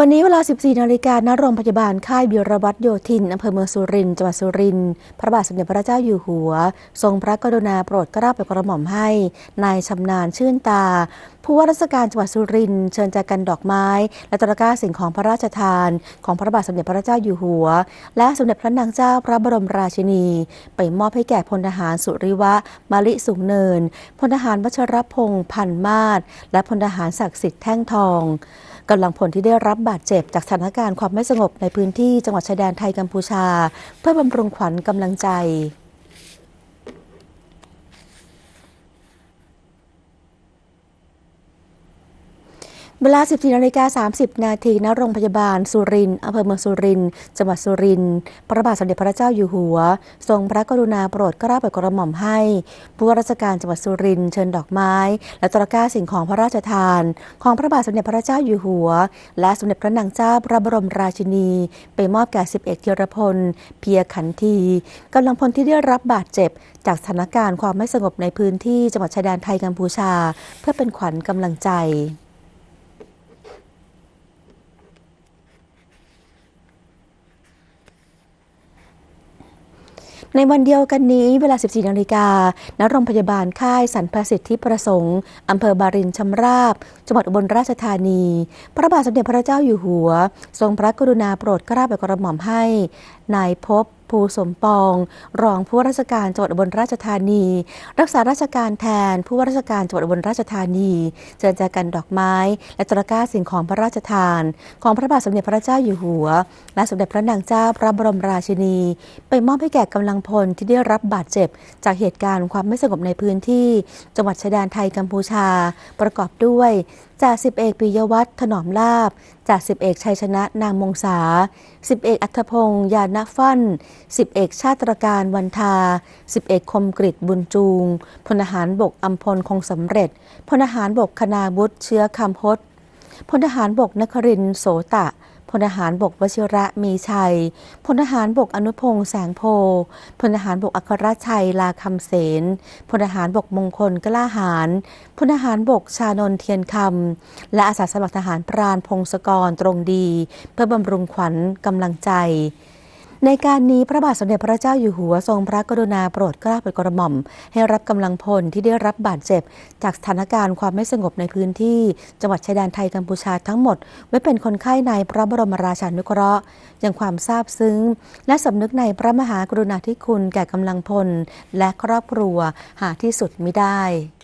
วันนี้เวลา 14 นาฬิกาณโรงพยาบาลค่ายบิรวัตโยธิน อำเภอเมืองสุรินทร์ จังหวัดสุรินทร์ พระบาทสมเด็จพระเจ้าอยู่หัว ทรงพระกรุณาโปรดเกล้าโปรดกระหม่อมให้ นายชำนาญชื่นตา ผู้ว่าราชการจังหวัดสุรินทร์ เชิญจากกันดอกไม้ และตะกร้าสิ่งของพระราชทาน ของพระบาทสมเด็จพระเจ้าอยู่หัว และสมเด็จพระนางเจ้าพระบรมราชินี ไปมอบให้แก่พลทหารสุริวะมาลิสุงเนิน พลทหารวัชรพงษ์พันมาศและพลทหารศักดิ์สิทธิ์แท่งทอง กำลังพลที่ได้รับบาดเจ็บจากสถานการณ์ความไม่สงบในพื้นที่จังหวัดชายแดนไทยกัมพูชา เพื่อบำรุงขวัญกำลังใจ เวลา 14นาฬิกา30 นาทีณโรงพยาบาลสุรินทร์อำเภอเมืองสุรินทร์จังหวัดสุรินทร์พระบาทสมเด็จพระเจ้าอยู่หัว ทรงพระกรุณาโปรดเกล้าโปรดกระหม่อมให้ ผู้ว่าราชการจังหวัดสุรินทร์เชิญดอกไม้ และตะกร้าสิ่งของพระราชทาน ของพระบาทสมเด็จพระเจ้าอยู่หัว และสมเด็จพระนางเจ้าพระบรมราชินี ไปมอบแก่สิบเอกธีรพล เพียขันทีกำลังพลที่ได้รับบาดเจ็บ จากสถานการณ์ความไม่สงบในพื้นที่จังหวัดชายแดนไทยกัมพูชา เพื่อเป็นขวัญกำลังใจ ในวันเดียวกันนี้เวลา 14 นาฬิกา ณ โรงพยาบาลค่ายสันประสิทธิประสงค์ อำเภอบารินชำราบ จังหวัดอุบลราชธานี พระบาทสมเด็จพระเจ้าอยู่หัว ทรงพระกรุณาโปรดเกล้าโปรดกระหม่อมให้ นายพบ ภูสมปอง รองผู้ว่าราชการจังหวัดอุบลราชธานี รักษาราชการแทนผู้ว่าราชการจังหวัดอุบลราชธานี เจริญจากันดอกไม้ และตะก้าสิ่งของพระราชทาน ของพระบาทสมเด็จพระเจ้าอยู่หัว และสมเด็จพระนางเจ้าพระบรมราชินี ไปมอบให้แก่กำลังพลที่ได้รับบาดเจ็บ จากเหตุการณ์ความไม่สงบในพื้นที่ จังหวัดชายแดนไทยกัมพูชา ประกอบด้วยจ่าสิบเอกปิยวัฒน์ถนอมลาบจ่าสิบเอกชัยชนะนางมงษาสิบเอกอัธพงศ์ยานะฟั่นสิบเอกชาตรการวันทาสิบเอกคมกริตบุญจูง พลทหารบกอัมพลคงสำเร็จ พลทหารบกคณาวุฒิเชื้อคำพศพลทหารบกนครินโสตะพลทหารบกวชิระมีชัย พลทหารบกอนุพงษ์แสงโพ พลทหารบกอัครชัยลาคำเสน พลทหารบกมงคลกล้าหาร พลทหารบกชานนเทียนคำ และอาสาสมัครทหารพรานพงศกรตรงดี เพื่อบำรุงขวัญกำลังใจ ในการนี้พระบาทสมเด็จพระเจ้าอยู่หัวทรงพระกรุณาโปรดเกล้าโปรดกระหม่อม ให้รับกำลังพลที่ได้รับบาดเจ็บ จากสถานการณ์ความไม่สงบในพื้นที่ จังหวัดชายแดนไทยกัมพูชาทั้งหมด ไว้เป็นคนไข้ในพระบรมราชานุเคราะห์ยังความซาบซึ้ง และสำนึกในพระมหากรุณาธิคุณแก่กำลังพล และครอบครัวหาที่สุดมิได้